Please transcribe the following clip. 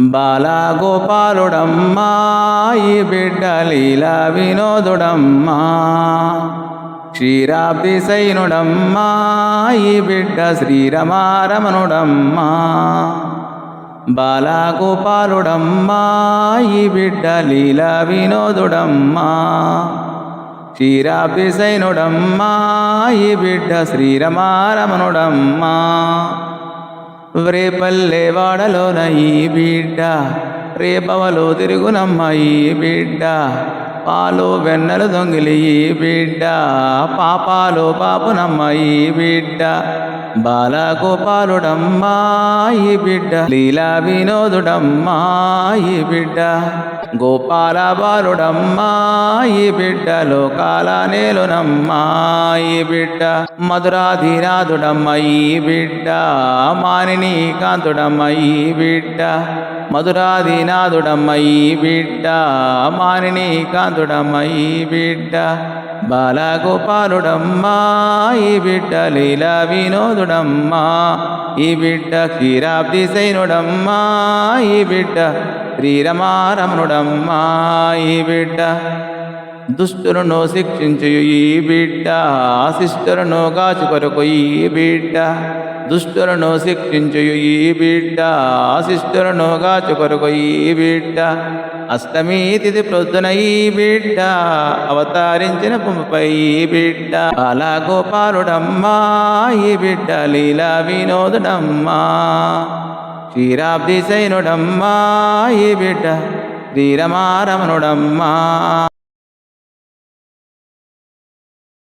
బాలగోపాలుడమ్మా ఈ బిడ్డ లీలా వినోదుడమ్మా. క్షీరాబ్ది సైనుడమ్మా ఈ బిడ్డ శ్రీరమారమణుడమ్మా. బాలగోపాలుడమ్మా ఈ బిడ్డ లీలా వినోదుడమ్మా. క్షీరాబ్ది సైనుడమ్మా ఈ బిడ్డ శ్రీరమారమణుడమ్మా. రేపల్లె వాడలోన ఈ బిడ్డ. రేపవలో తిరుగునమ్మ ఈ బిడ్డ. పాలు వెన్నెలు దొంగిలి బిడ్డ. పాపాలు పాపునమ్మాయి బిడ్డ. బాలగోపాలుడమ్మా ఈ బిడ్డ. లీలా వినోదుడమ్మాయి బిడ్డ. గోపాల బాలుడమ్మా బిడ్డ. లోకాల నేలునమ్మాయి ఈ బిడ్డ. మధురాధినాథుడమ్మ బిడ్డ. మానిని కాంతుడమ్మయి బిడ్డ. మధురాధినాథుడమ్మ బిడ్డ. మానిని కాంతు ఈ బిడ్డ బాలగోపాలుడమ్మా ఈ బిడ్డ లీలా వినోదుడమ్మా ఈ బిడ్డ క్షీరాబ్ది సైనుడమ్మా ఈ బిడ్డ శ్రీరమారమణుడమ్మా ఈ బిడ్డ దుష్టులను శిక్షించు ఈ బిడ్డ. ఆశిష్టులను కాచు కొరకు ఈ బిడ్డ. దుష్టులను శిక్షించు ఈ బిడ్డ. ఆశిష్టులను కాచు కొరకు ఈ బిడ్డ. అష్టమి తిథి ప్రొద్దున ఈ బిడ్డ. అవతారించిన పుంపై ఈ బిడ్డ. అలా గోపాలుడమ్మా ఈ బిడ్డ లీలా వినోదుడమ్మా. క్షీరాబ్ది సైనుడమ్మా ఈ బిడ్డ శ్రీరమారమణుడమ్మా